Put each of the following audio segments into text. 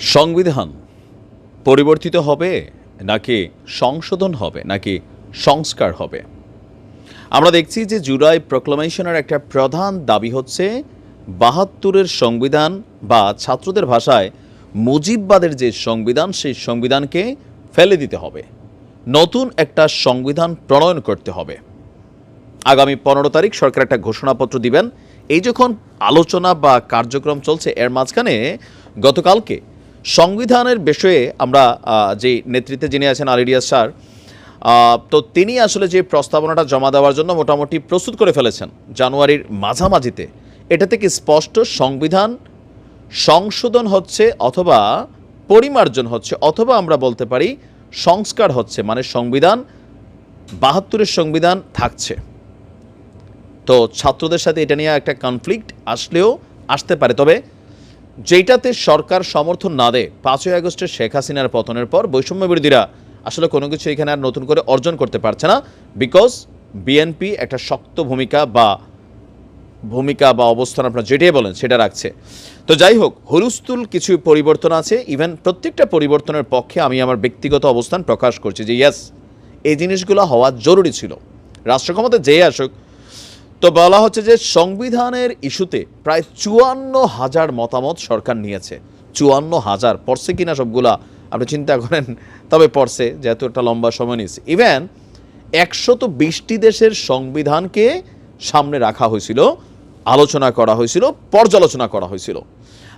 সংবিধান পরিবর্তিত হবে নাকি সংশোধন হবে নাকি সংস্কার হবে? আমরা দেখছি যে জুলাই প্রক্লামেশনের একটা প্রধান দাবি হচ্ছে বাহাত্তরের সংবিধান বা ছাত্রদের ভাষায় মুজিববাদের যে সংবিধান, সেই সংবিধানকে ফেলে দিতে হবে। নতুন একটা সংবিধান প্রণয়ন করতে হবে। আগামী পনেরো তারিখ সরকার একটা ঘোষণাপত্র দিবেন। এই যখন আলোচনা বা কার্যক্রম চলছে, এর মাঝখানে গতকালকে সংবিধানের বিষয়ে আমরা যে নেতৃত্বে যিনি আছেন আলিডিয়াস স্যার তো তিনি আসলে যে প্রস্তাবনাটা জমা দেওয়ার জন্য মোটামুটি প্রস্তুত করে ফেলেছেন জানুয়ারির মাঝামাঝিতে এটা থেকে স্পষ্ট সংবিধান সংশোধন হচ্ছে অথবা পরিমার্জন হচ্ছে, অথবা আমরা বলতে পারি সংস্কার হচ্ছে মানে সংবিধান, বাহাত্তরের সংবিধান থাকছে। তো ছাত্রদের সাথে এটা নিয়ে একটা কনফ্লিক্ট আসলেও আসতে পারে, তবে যেটাতে সরকার সমর্থন না দেয়, পাঁচই আগস্টের শেখ হাসিনার পতনের পর বৈষম্য বিরোধীরা আসলে কোনো কিছু এখানে আর নতুন করে অর্জন করতে পারছে না বিকজ বিএনপি একটা শক্ত ভূমিকা বা ভূমিকা বা অবস্থান আপনারা যেটাই বলেন সেটা রাখছে। তো যাই হোক হুলুস্তুল কিছু পরিবর্তন আছে। ইভেন প্রত্যেকটা পরিবর্তনের পক্ষে আমি আমার ব্যক্তিগত অবস্থান প্রকাশ করছি যে ইয়াস এই জিনিসগুলো হওয়া জরুরি ছিল। রাষ্ট্র ক্ষমতা যেই আসুক তো বলা হচ্ছে যে সংবিধানের ইস্যুতে প্রায় চুয়ান্ন হাজার মতামত সরকার নিয়েছে। চুয়ান্ন হাজার। পড়ছে কিনা সবগুলা আপনি চিন্তা করেন, তবে পড়ছে, যেহেতু একটা লম্বা সময় নিয়েছে। ইভেন একশত বিশটি দেশের সংবিধানকে সামনে রাখা হয়েছিল, আলোচনা করা হয়েছিল, পর্যালোচনা করা হয়েছিল।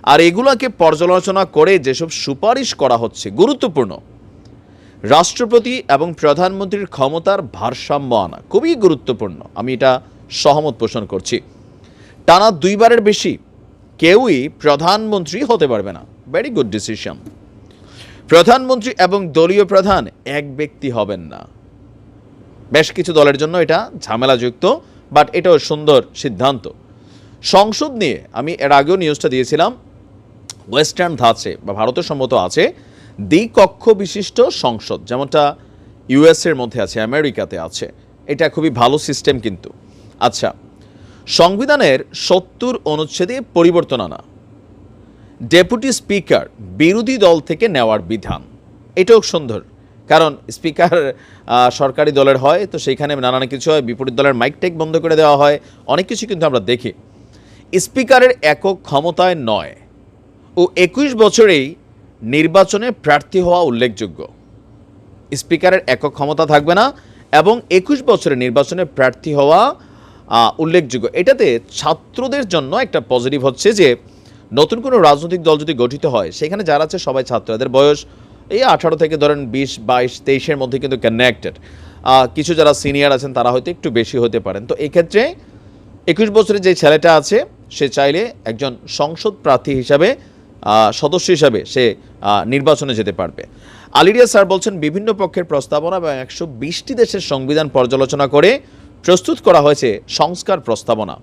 আর এগুলাকে পর্যালোচনা করে যেসব সুপারিশ করা হচ্ছে, গুরুত্বপূর্ণ। রাষ্ট্রপতি এবং প্রধানমন্ত্রীর ক্ষমতার ভারসাম্য আনা খুবই গুরুত্বপূর্ণ। আমি এটা সহমত পোষণ করছি। টানা দুইবারের বেশি কেউই প্রধানমন্ত্রী হতে পারবে না। ভেরি গুড ডিসিশন প্রধানমন্ত্রী এবং দলীয় প্রধান এক ব্যক্তি হবেন না। বেশ কিছু দলের জন্য এটা ঝামেলাযুক্ত বাট এটাও সুন্দর সিদ্ধান্ত। সংসদ নিয়ে আমি এর আগেও নিউজটা দিয়েছিলাম। ওয়েস্টার্ন ধাঁচে বা ভারতের সম্মত আছে দ্বিকক্ষ বিশিষ্ট সংসদ, যেমনটা ইউএসের মধ্যে আছে, আমেরিকাতে আছে। এটা খুবই ভালো সিস্টেম কিন্তু। আচ্ছা সংবিধানের সত্তর অনুচ্ছেদে পরিবর্তন আনা। ডেপুটি স্পিকার বিরোধী দল থেকে নেওয়ার বিধান। এটাও সুন্দর, কারণ স্পিকার সরকারি দলের হয়, তো সেইখানে নানান কিছু হয়, বিপরীত দলের মাইক টেক বন্ধ করে দেওয়া হয়, অনেক কিছু কিন্তু আমরা দেখি। স্পিকারের একক ক্ষমতায় নয়। ও একুশ বছরেই নির্বাচনে প্রার্থী হওয়া উল্লেখযোগ্য। স্পিকারের একক ক্ষমতা থাকবে না এবং একুশ বছরে নির্বাচনে প্রার্থী হওয়া উল্লেখযোগ্য। এটাতে ছাত্রদের জন্য একটা পজিটিভ হচ্ছে যে, নতুন কোনো রাজনৈতিক দল যদি গঠিত হয়, সেখানে যারা আছে সবাই ছাত্র, এদের বয়স এই আঠারো থেকে ধরেন বিশ, বাইশ, তেইশের মধ্যে কিন্তু কানেক্টেড কিছু যারা সিনিয়র আছেন, তারা হয়তো একটু বেশি হতে পারেন। তো এক্ষেত্রে একুশ বছরের যে ছেলেটা আছে, সে চাইলে একজন সংসদ প্রার্থী হিসাবে সদস্য হিসাবে সে নির্বাচনে যেতে পারবে। আলিরিয়া স্যার বলছেন, বিভিন্ন পক্ষের প্রস্তাবনা এবং একশো বিশটি দেশের সংবিধান পর্যালোচনা করে প্রস্তুত করা হয়েছে সংস্কার প্রস্তাবনা।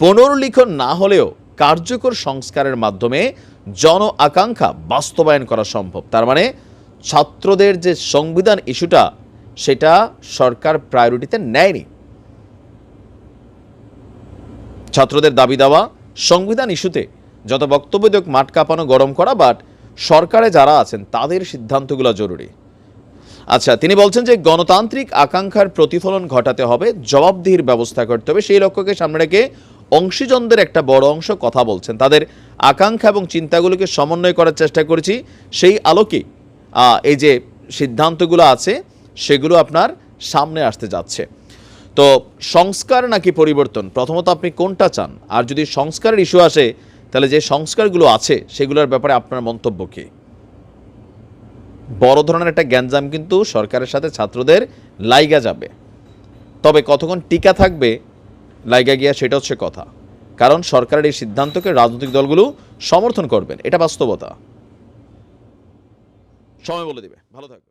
পুনর্লিখন না হলেও কার্যকর সংস্কারের মাধ্যমে জন আকাঙ্ক্ষা বাস্তবায়ন করা সম্ভব। তার মানে ছাত্রদের যে সংবিধান ইস্যুটা, সেটা সরকার প্রায়োরিটিতে নেয়নি। ছাত্রদের দাবি দেওয়া, সংবিধান ইস্যুতে যত বক্তব্য দেখ মাঠ কাঁপানো, গরম করা বাট সরকারে যারা আছেন, তাদের সিদ্ধান্তগুলো জরুরি। আচ্ছা তিনি বলছেন যে গণতান্ত্রিক আকাঙ্ক্ষার প্রতিফলন ঘটাতে হবে, জবাবদিহির ব্যবস্থা করতে হবে। সেই লক্ষ্যকে সামনে রেখে অংশীজনদের একটা বড় অংশ কথা বলছেন। তাদের আকাঙ্ক্ষা এবং চিন্তাগুলোকে সমন্বয় করার চেষ্টা করেছি। সেই আলোকে এই যে সিদ্ধান্তগুলো আছে, সেগুলো আপনার সামনে আসতে যাচ্ছে। তো সংস্কার নাকি পরিবর্তন? প্রথমত আপনি কোনটা চান? আর যদি সংস্কারের ইস্যু আসে তাহলে যে সংস্কারগুলো আছে, সেগুলোর ব্যাপারে আপনার মন্তব্য কী? বড় ধরনের একটা গ্যাঞ্জাম কিন্তু সরকারের সাথে ছাত্রদের লাইগা যাবে। তবে কতক্ষণ টিকা থাকবে, লাইগা গিয়া সেটা হচ্ছে কথা। কারণ সরকারের এই সিদ্ধান্তকে রাজনৈতিক দলগুলো সমর্থন করবেন। এটা বাস্তবতা। সময় বলে দিবে। ভালো থাকবে